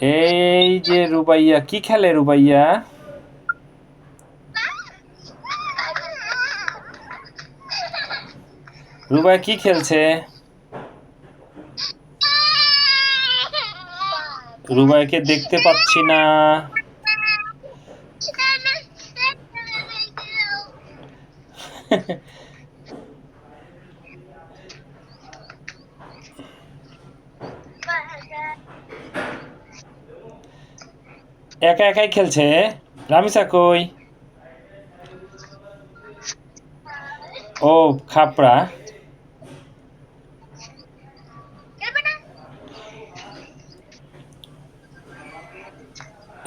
এই যে রুবাইয়া কি খেলে রুবাইয়া? রুবাই কি খেলছে? রুবাইকে দেখতে পাচ্ছি না। একা একাই খেলছে রামিসা কই? ও, খাপড়া।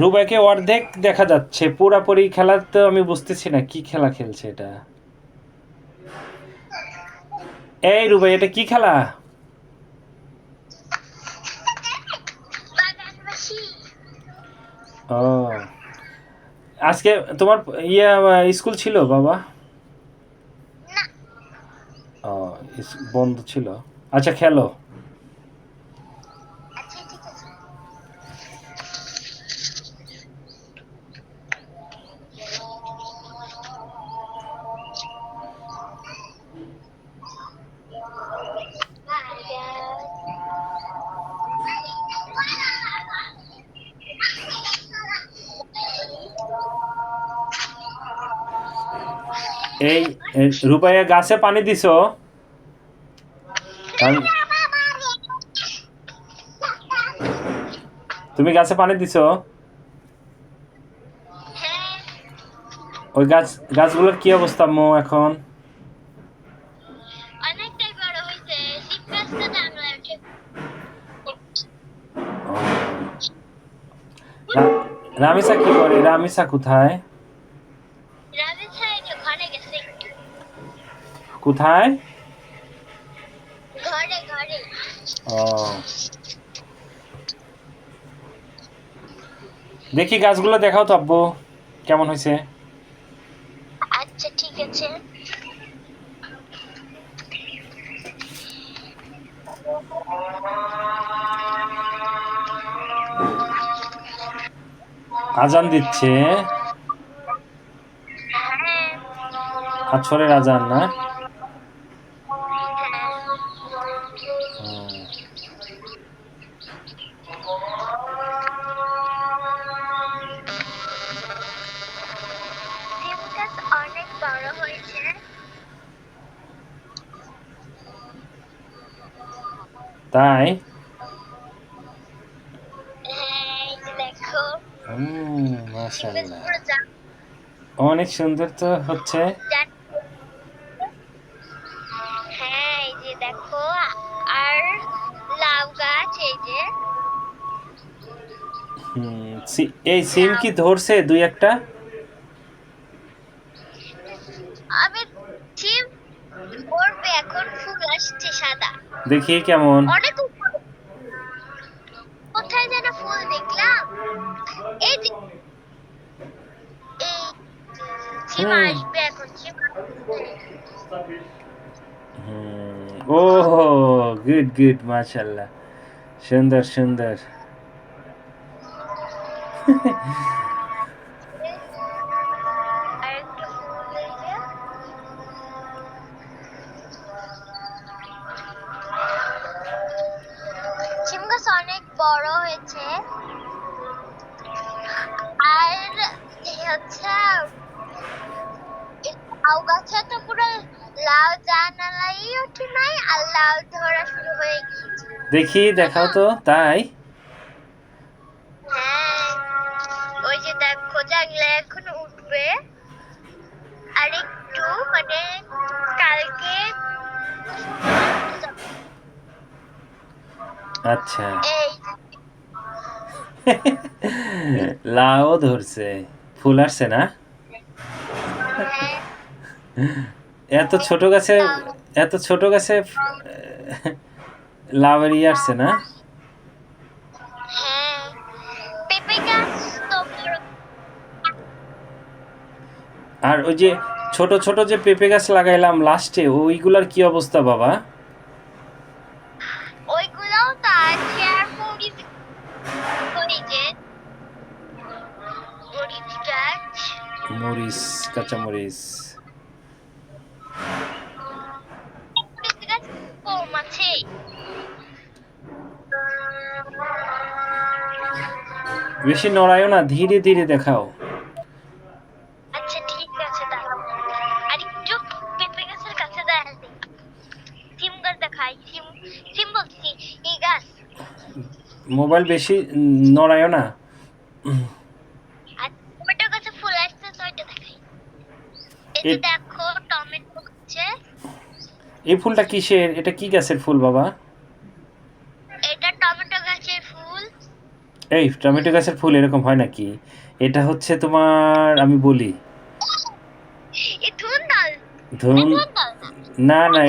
রুবাইকে অর্ধেক দেখা যাচ্ছে, পুরাপুরি খেলা তো আমি বুঝতেছি না, কি খেলা খেলছে এটা? এই রুবাই, এটা কি খেলা? ও। আজকে তোমার ইয়ে স্কুল ছিল বাবা? ও বন্ধ ছিল। আচ্ছা খেলো। এই রূপাইয়া গাছে পানি দিছো? তুমি গাছে পানি দিছো? ওই গাছ গাছগুলোর কি অবস্থা মো এখন? রামিসা কি করে? রামিসা কোথায়? কোথায়? ও। দেখি গাছগুলো দেখাও তো আব্বু। কেমন হয়েছে? আচ্ছা ঠিক আছে। আজান দিচ্ছে? হ্যাঁ। আছরের আজান না? তাই? হ্যাঁ অনেক সুন্দর তো হচ্ছে। হ্যাঁ এই যে দেখো আর লাউ গাছ এই যে। হুম, সি- এই সিম কি ধরছে দুই একটা? আমি শিব পড়বে এখন ফুল আসছে সাদা। দেখি কেমন। অনেক। কোথায় যেন ফুল দেখলাম। এই যে। ও গুড গুড মাশাআল্লাহ। সুন্দর সুন্দর। হচ্ছে লাউ গাছে তো পুরো লাউ জানালাই ওঠে নাই আর লাউ ধরা শুরু হয়ে গিয়েছে। দেখি দেখাও তো তাই? হ্যাঁ ওই যে দেখো জানলা এখন উঠবে। আর একটু মানে কালকে আচ্ছা। লাও ধরছে। ফুল আসছে না? এত ছোট গাছে, এত ছোট গাছে ইয়ে আসছে না? আর ওই যে ছোট ছোট যে পেঁপে গাছ লাগাইলাম লাস্টে ওইগুলার কি অবস্থা বাবা? মরিচ কাঁচামরিচ। বেশি নড়ায়ও না ধীরে ধীরে দেখাও। আচ্ছা ঠিক আছে দাঁড়াও আর একটু পেঁপে গাছের কাছে দাঁড়াই সিম গাছ দেখাই সিম সিম বলছি এই গাছ মোবাইল বেশি নড়ায়ও না আর টমেটো গাছে ফুল আসছে তো ওইটা দেখাই এই দেখো টমেটো গাছে এই ফুলটা কিসের? এটা কি গাছের ফুল বাবা? এটা টমেটো গাছের ফুল। এই টমেটো গাছের ফুল এরকম হয় নাকি? এটা হচ্ছে তোমার আমি বলি। ধরুন না? না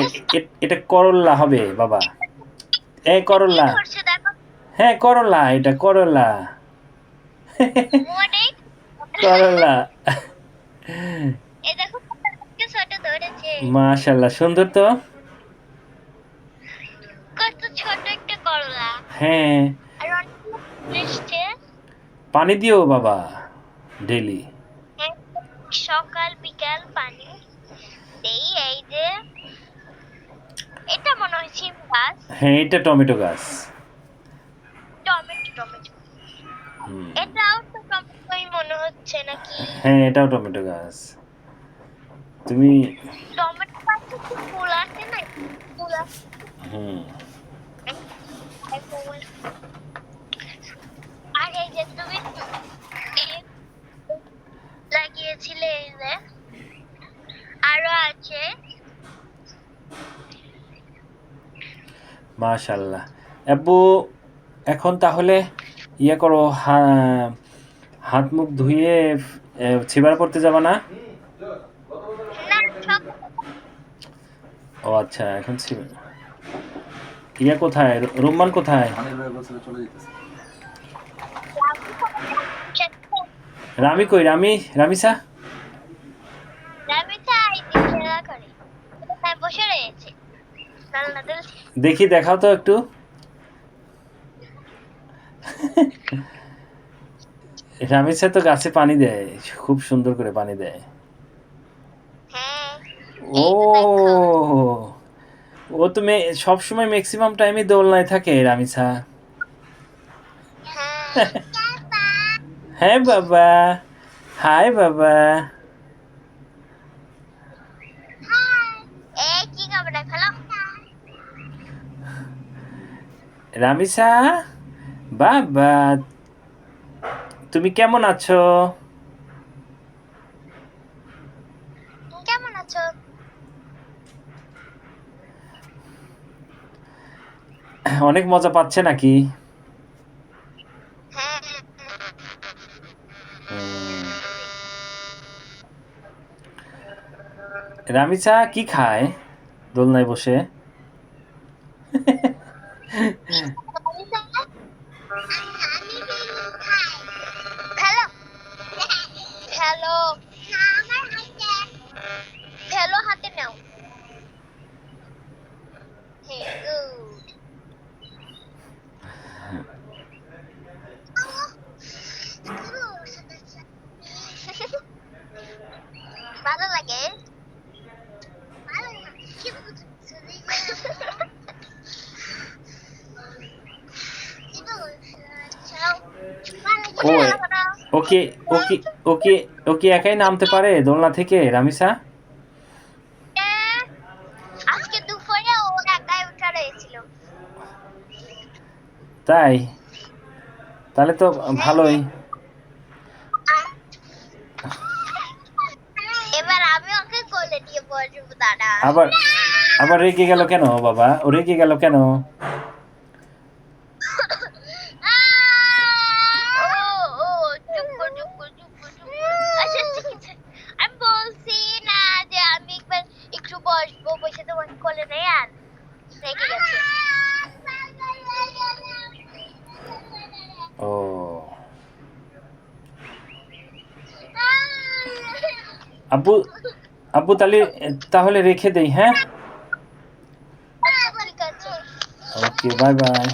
এটা করল্লা হবে বাবা। এই করল্লা হ্যাঁ করল্লা এটা করল্লা করল্লা ধরেছে মাশাল্লাহ সুন্দর তো? কত ছোট একটা করলা। হ্যাঁ। পানি দিও বাবা ডেলি সকাল বিকাল পানি দেই এই যে এটা মনে হয় সিম গাছ। হ্যাঁ এটা টমেটো গাছ। Tomato tomato. এটাও তো টমেটোই মনে হচ্ছে নাকি? হ্যাঁ এটাও টমেটো গাছ। তুমি হুম লাগিয়েছিলে আরও আছে মাশাল্লাহ আব্বু এখন তাহলে ইয়ে করো হাত মুখ ধুয়ে ছিবার পড়তে যাবা না? ও আচ্ছা এখন ইয়ে কোথায়? কোথায়? রামি কই? রামি রামিসা দেখি, দেখাও তো একটু। রামিসা তো গাছে পানি দেয়, খুব সুন্দর করে পানি দেয়। ও ও তো সবসময় ম্যাক্সিমাম টাইমে দোলনায় থাকে রামিসা হ্যাঁ বাবা। হাই বাবা। রামিসা বাবা তুমি কেমন আছো কেমন আছো অনেক মজা পাচ্ছে নাকি? রামিচা কি খায় দোলনায় বসে? ভালো লাগে ভালো ও ওকে ওকে ওকে ওকে একাই নামতে পারে দোলনা থেকে রামিসা আজকে দুপুরে ওর একাই উঠা রয়েছিল তাই তাহলে তো ভালোই আবার আবার রেগে গেল কেন বাবা? ও রেগে গেল কেন? ও। আব্বু আব্বু তাহলে তাহলে রেখে দেই হ্যাঁ? Okay bye bye